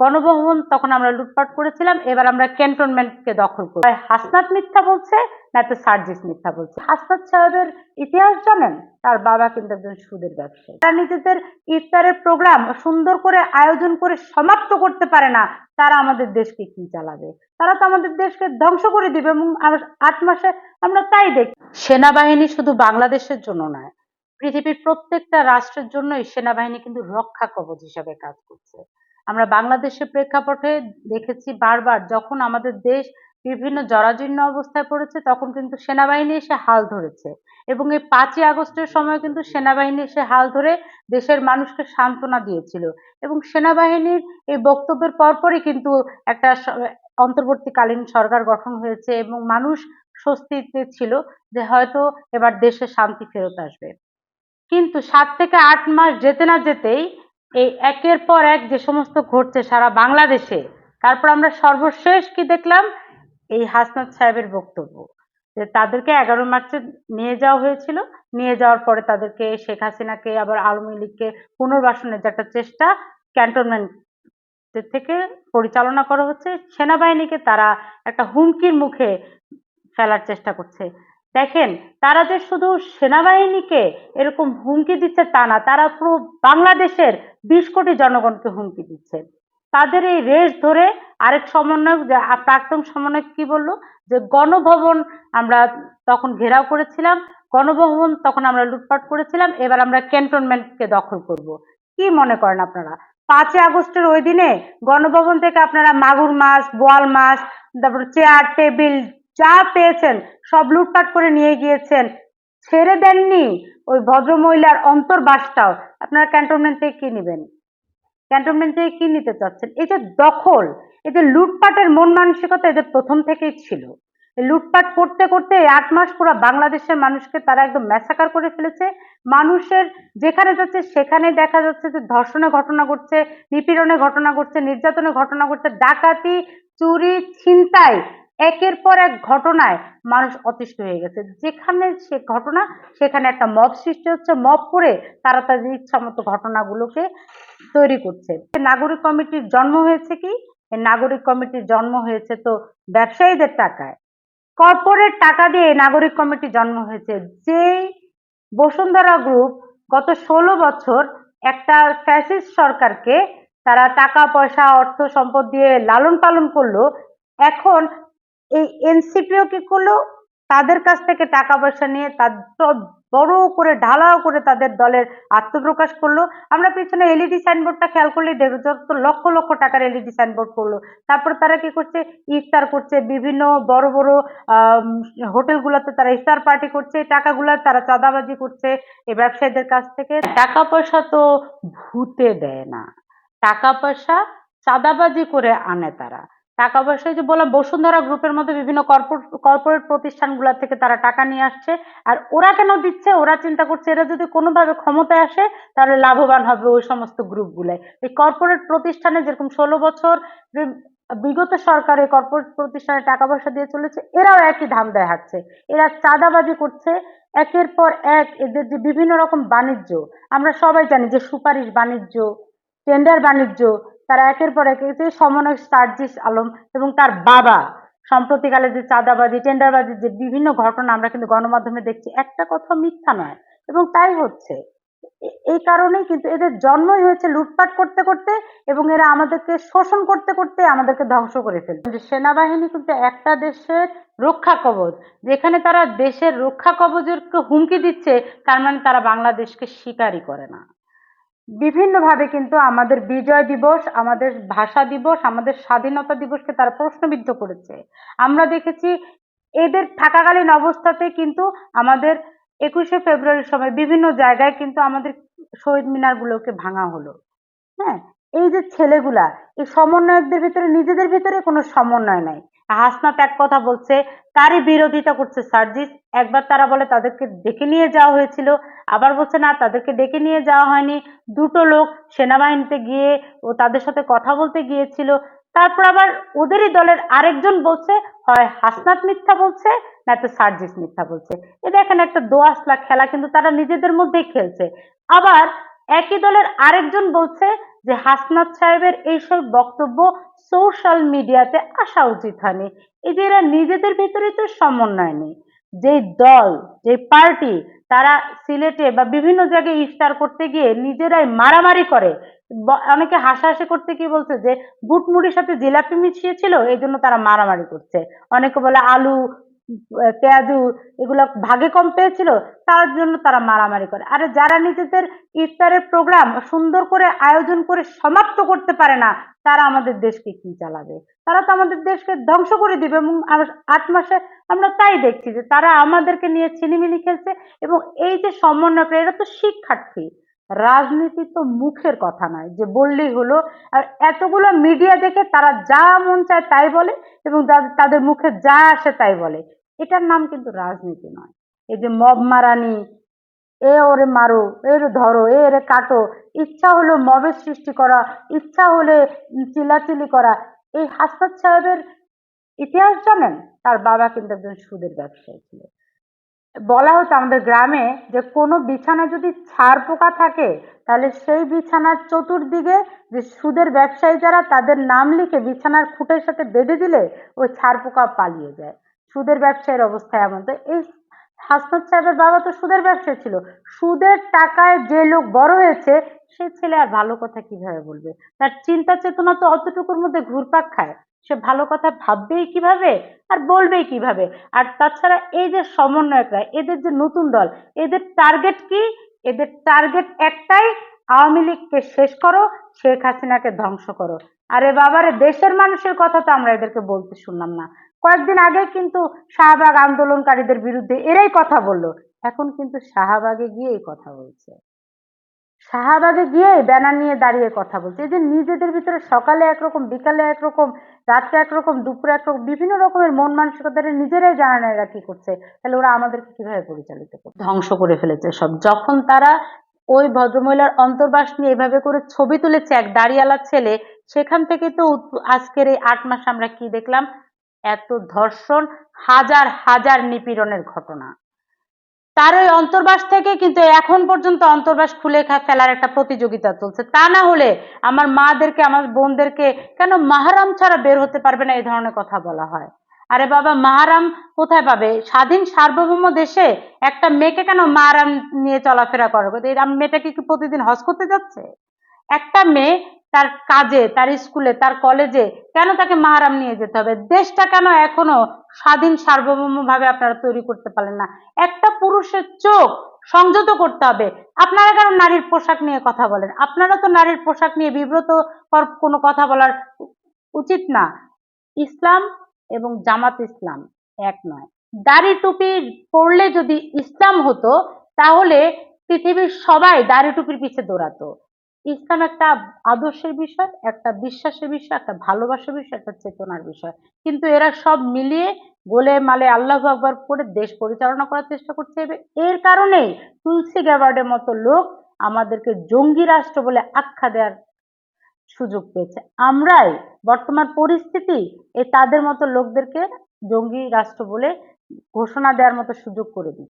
গণভবন তখন আমরা লুটপাট করেছিলাম, এবার আমরা ক্যান্টনমেন্টকে দখল হয় হাসনাত মিথ্যা বলছে না তো সার্জিস মিথ্যা বলছে। হাসনাত সাহেবের ইতিহাস জানেন? তার বাবা কিন্তু একজন সুদের ব্যবসায়ী। তারা নিজেদের ইফতারের প্রোগ্রাম সুন্দর করে আয়োজন করে সমাপ্ত করতে পারে না, তারা আমাদের দেশকে কি চালাবে? তারা তো আমাদের দেশকে ধ্বংস করে দিবে, এবং আট মাসে আমরা তাই দেখি। সেনাবাহিনী শুধু বাংলাদেশের জন্য নয়, পৃথিবীর প্রত্যেকটা রাষ্ট্রের জন্যই সেনাবাহিনী কিন্তু রক্ষা কবচ হিসাবে কাজ করছে। আমরা বাংলাদেশের প্রেক্ষাপটে দেখেছি বারবার যখন আমাদের দেশ বিভিন্ন জরাজীর্ণ অবস্থায় পড়েছে, তখন কিন্তু সেনাবাহিনী এসে হাল ধরেছে। এবং এই পাঁচই আগস্টের সময় কিন্তু সেনাবাহিনী এসে হাল ধরে দেশের মানুষকে সান্ত্বনা দিয়েছিল। এবং সেনাবাহিনীর এই বক্তব্যের পরপরই কিন্তু একটা অন্তর্বর্তীকালীন সরকার গঠন হয়েছে এবং মানুষ স্বস্তিতে ছিল যে হয়তো এবার দেশে শান্তি ফেরত আসবে। কিন্তু সাত থেকে আট মাস যেতে না যেতেই এই একের পর এক যে সমস্ত ঘটছে সারা বাংলাদেশে, তারপর আমরা সর্বশেষ কি দেখলাম? এই হাসনাত সাহেবের বক্তব্য, যে তাদেরকে এগারো মার্চে নিয়ে যাওয়া হয়েছিল। নিয়ে যাওয়ার পরে তাদেরকে শেখ হাসিনাকে, আবার আওয়ামী লীগকে পুনর্বাসনের যে একটা চেষ্টা, ক্যান্টনমেন্ট থেকে পরিচালনা করা হচ্ছে। সেনাবাহিনীকে তারা একটা হুমকির মুখে ফেলার চেষ্টা করছে। দেখেন, তারা যে শুধু সেনাবাহিনীকে এরকম হুমকি দিচ্ছে তা না, তারা পুরো বাংলাদেশের বিশ কোটি জনগণকে হুমকি দিচ্ছে। তাদের এই রেস ধরে আরেক সমন্বয়ক প্রাক্তন সমন্বয়ক কি বলল? যে গণভবন আমরা তখন ঘেরাও করেছিলাম, গণভবন তখন আমরা লুটপাট করেছিলাম, এবার আমরা ক্যান্টনমেন্টকে দখল করব। কি মনে করেন আপনারা? পাঁচই আগস্টের ওই দিনে গণভবন থেকে আপনারা মাগুর মাছ, বোয়াল মাছ, তারপর চেয়ার, টেবিল যা পেয়েছেন, সব লুটপাট করে নিয়ে গিয়েছেন। ছেড়ে দেননি ওই ভদ্রমহিলার অন্তর্বাসটাও আপনারা ক্যান্টনমেন্ট থেকে কি নেবেন? ক্যান্টনমেন্ট থেকে কি নিতে চাচ্ছেন? এই যে দখল, এই যে লুটপাটের মন মানসিকতা এদের প্রথম থেকেই ছিল। লুটপাট করতে করতে আট মাস পুরো বাংলাদেশের মানুষকে তারা একদম ম্যাসাকার করে ফেলেছে। মানুষের যেখানে যাচ্ছে সেখানে দেখা যাচ্ছে যে ধর্ষণের ঘটনা ঘটছে, নিপীড়নের ঘটনা ঘটছে, নির্যাতনের ঘটনা ঘটছে। ডাকাতি, চুরি, ছিনতাই একের পর এক ঘটনায় মানুষ অতিষ্ঠ হয়ে গেছে। যেখানে সে ঘটনা, সেখানে একটা মব সৃষ্টি হচ্ছে। মব করে তারা তাদের ইচ্ছা মতো ঘটনাগুলোকে তৈরি করছে। নাগরিক কমিটির জন্ম হয়েছে কি? নাগরিক কমিটির জন্ম হয়েছে তো ব্যবসায়ীদের টাকায়। কর্পোরেট টাকা দিয়ে নাগরিক কমিটি জন্ম হয়েছে। যেই বসুন্ধরা গ্রুপ গত ষোলো বছর একটা ফ্যাসিস্ট সরকারকে তারা টাকা, পয়সা, অর্থ, সম্পদ দিয়ে লালন পালন করল, এখন এই এনসিপিও কি করল? তাদের কাছ থেকে টাকা পয়সা নিয়ে তাদের বড় করে, ঢালাও করে তাদের দলের আত্মপ্রকাশ করল। আমরা পিছনে এলইডি সাইনবোর্ডটা খেয়াল করলে যত লক্ষ লক্ষ টাকার এলইডি সাইনবোর্ড করল। তারপর তারা কি করছে? ইফতার করছে। বিভিন্ন বড় বড় হোটেলগুলোতে তারা ইফতার পার্টি করছে। টাকাগুলো তারা চাঁদাবাজি করছে এই ব্যবসায়ীদের কাছ থেকে। টাকা পয়সা তো ভূতে দেয় না। টাকা পয়সা চাঁদাবাজি করে আনে তারা। টাকা পয়সা যে বললাম, বসুন্ধরা গ্রুপের মধ্যে বিভিন্ন কর্পোরেট প্রতিষ্ঠানগুলো থেকে তারা টাকা নিয়ে আসছে। আর ওরা কেন দিচ্ছে? ওরা চিন্তা করছে, এরা যদি কোনোভাবে ক্ষমতায় আসে, তাহলে লাভবান হবে ওই সমস্ত গ্রুপগুলাই এই কর্পোরেট প্রতিষ্ঠানে যেরকম ষোলো বছর বিগত সরকারে কর্পোরেট প্রতিষ্ঠানে টাকা পয়সা দিয়ে চলেছে, এরাও একই ধান্দায় হাঁটছে। এরা চাঁদাবাজি করছে, একের পর এক এদের যে বিভিন্ন রকম বাণিজ্য, আমরা সবাই জানি যে সুপারিশ বাণিজ্য টেন্ডার বাণিজ্য তারা একের পর এক যে সমন্বয় সার্জিস আলম এবং তার বাবা। সম্প্রতিকালে যে চাঁদাবাজি টেন্ডারবাজির যে বিভিন্ন ঘটনা আমরা কিন্তু গণমাধ্যমে দেখছি, একটা কথা মিথ্যা নয়। এবং তাই হচ্ছে। এই কারণেই কিন্তু এদের জন্মই হয়েছে লুটপাট করতে করতে এবং এরা আমাদেরকে শোষণ করতে করতে আমাদেরকে ধ্বংস করে ফেলবে যে সেনাবাহিনী কিন্তু একটা দেশের রক্ষা কবচ, যেখানে তারা দেশের রক্ষা কবচের হুমকি দিচ্ছে, তার মানে তারা বাংলাদেশকে স্বীকারই করে না। বিভিন্নভাবে কিন্তু আমাদের বিজয় দিবস, আমাদের ভাষা দিবস, আমাদের স্বাধীনতা দিবসকে তারা প্রশ্নবিদ্ধ করেছে। আমরা দেখেছি এদের থাকাকালীন অবস্থাতে কিন্তু আমাদের একুশে ফেব্রুয়ারির সময় বিভিন্ন জায়গায় কিন্তু আমাদের শহীদ মিনারগুলোকে ভাঙা হলো। হ্যাঁ এই যে ছেলেগুলা, এই সমন্বয়কদের ভিতরে, নিজেদের ভিতরে কোনো সমন্বয় নাই। হাসনাত এক কথা বলছে, তারই বিরোধিতা করছে সার্জিস। একবার তারা বলে, তাদেরকে ডেকে নিয়ে যাওয়া হয়েছিল। আবার বলছে, না, তাদেরকে ডেকে নিয়ে যাওয়া হয়নি। দুটো লোক সেনাবাহিনীতে গিয়ে ও তাদের সাথে কথা বলতে গিয়েছিল। তারপর আবার ওদেরই দলের আরেকজন বলছে, হয় হাসনাত মিথ্যা বলছে, না, তো সার্জিস মিথ্যা বলছে। এ দেখেন একটা দোয়াশলা খেলা কিন্তু তারা নিজেদের মধ্যেই খেলছে। আবার একই দলের আরেকজন বলছে যে হাসনাত সাহেবের এইসব বক্তব্য সোশ্যাল মিডিয়াতে আসা উচিত হয়নি। এই যে এরা নিজেদের ভিতরে তো সমন্বয় নেই। যে দল যে পার্টি, তারা সিলেটে বা বিভিন্ন জায়গায় ইফতার করতে গিয়ে নিজেরাই মারামারি করে। অনেকে হাসাহাসি করতে কি বলছে যে বুট মুড়ির সাথে জিলাপি মিশিয়েছিল, এই জন্য তারা মারামারি করছে। অনেকে বলে আলু পেঁয়াজু এগুলো ভাগে কম পেয়েছিল, তার জন্য তারা মারামারি করে। আর যারা নিজেদের ইফতারের প্রোগ্রাম সুন্দর করে আয়োজন করে সমাপ্ত করতে পারে না, তারা আমাদের দেশকে কি চালাবে? তারা তো আমাদের দেশকে ধ্বংস করে দিবে এবং আট মাসে আমরা তাই দেখছি যে তারা আমাদেরকে নিয়ে ছিনিমিনি খেলছে এবং এই যে সমন্বয়করা, এরা তো শিক্ষার্থী। রাজনীতি তো মুখের কথা নয়, যে বললেই হলো। আর এতগুলো মিডিয়া দেখে তারা যা মন চায় তাই বলে এবং তাদের মুখে যা আসে তাই বলে। এটার নাম কিন্তু রাজনীতি নয়। এই যে মব মারানি, এ ওরে মারো, এর ধরো, এ এরে কাটো, ইচ্ছা হলো মবের সৃষ্টি করা, ইচ্ছা হলে চিলাচিলি করা। এই হাসনাত সাহেবের ইতিহাস জানেন? তার বাবা কিন্তু একজন সুদের ব্যবসায়ী ছিল। বলা হতো আমাদের গ্রামে যে কোনো বিছানা যদি ছাড় পোকা থাকে, তাহলে সেই বিছানার চতুর্দিকে যে সুদের ব্যবসায়ী যারা, তাদের নাম লিখে বিছানার খুঁটের সাথে বেঁধে দিলে ওই ছাড় পোকা পালিয়ে যায়। সুদের ব্যবসায়ের অবস্থা এমন। তো এই হাসনাত সাহেবের বাবা তো সুদের ব্যবসায়ী ছিল। সুদের টাকায় যে লোক বড় হয়েছে, সে ছেলে আর ভালো কথা কীভাবে বলবে? তার চিন্তা চেতনা তো অতটুকুর মধ্যে ঘুরপাক খায়। সে ভালো কথা ভাববেই কীভাবে আর বলবেই কীভাবে? আর তাছাড়া এই যে সমন্বয়করা, এদের যে নতুন দল, এদের টার্গেট কি? এদের টার্গেট একটাই, আওয়ামী লীগকে শেষ করো, শেখ হাসিনাকে ধ্বংস করো। আরে বাবারে, দেশের মানুষের কথা তো আমরা এদেরকে বলতে শুনলাম না। কয়েকদিন আগে কিন্তু শাহবাগ আন্দোলনকারীদের বিরুদ্ধে এরাই কথা বলল। এখন কিন্তু শাহবাগে গিয়েই কথা বলছে। শাহবাগে গিয়ে ব্যানার নিয়ে দাঁড়িয়ে কথা বলছে। যে নিজেদের ভিতরে সকালে একরকম, বিকালে একরকম রাত্রে একরকম, দুপুরে একরকম, বিভিন্ন রকমের মন মানসিকতা নিজেরাই জানে না এরা কি করছে, তাহলে ওরা আমাদেরকে কীভাবে পরিচালিত করছে ধ্বংস করে ফেলেছে সব। যখন তারা ওই ভদ্রমহিলার অন্তর্বাস নিয়ে এভাবে করে ছবি তুলেছে, এক দাড়িওয়ালা ছেলে, সেখান থেকে তো আজকের এই আট মাস আমরা কি দেখলাম? এত ধর্ষণ, হাজার হাজার নিপীড়নের ঘটনা। তার ওই অন্তর্বাস থেকে কিন্তু এখন পর্যন্ত অন্তর্বাস খুলে ফেলার একটা প্রতিযোগিতা চলছে। তা না হলে আমার মাদেরকে, আমার বোনদেরকে কেন মাহারাম ছাড়া বের হতে পারবে না এই ধরনের কথা বলা হয়? আরে বাবা, মাহারাম কোথায় পাবে? স্বাধীন, সার্বভৌম দেশে একটা মেয়েকে কেন মাহারাম নিয়ে চলাফেরা করে এই আম- মেয়েটা কি কি প্রতিদিন হজ করতে যাচ্ছে? একটা মেয়ে তার কাজে, তার স্কুলে, তার কলেজে কেন তাকে মাহারাম নিয়ে যেতে হবে? দেশটা কেন এখনও স্বাধীন সার্বভৌম ভাবে আপনারা তৈরি করতে পারলেন না? একটা পুরুষের চোখ সংযত করতে হবে। আপনারা কেন নারীর পোশাক নিয়ে কথা বলেন? আপনারা তো নারীর পোশাক নিয়ে বিব্রত কোনো কথা বলার উচিত না। ইসলাম এবং জামাত ইসলাম এক নয়। দাড়ি টুপি পরলে যদি ইসলাম হতো, তাহলে পৃথিবীর সবাই দাড়ি টুপির পিছে দৌড়াতো। ইসলাম একটা আদর্শের বিষয়, একটা বিশ্বাসের বিষয়, একটা ভালোবাসার বিষয়, একটা চেতনার বিষয়। কিন্তু এরা সব মিলিয়ে গোলে মালে আল্লাহ আকবর করে দেশ পরিচালনা করার চেষ্টা করছে। এর কারণেই তুলসী গ্যাবার্ডের মতো লোক আমাদেরকে জঙ্গি রাষ্ট্র বলে আখ্যা দেওয়ার সুযোগ পেয়েছে। আমরাই বর্তমান পরিস্থিতি এই তাদের মতো লোকদেরকে জঙ্গি রাষ্ট্র বলে ঘোষণা দেওয়ার মতো সুযোগ করে দিই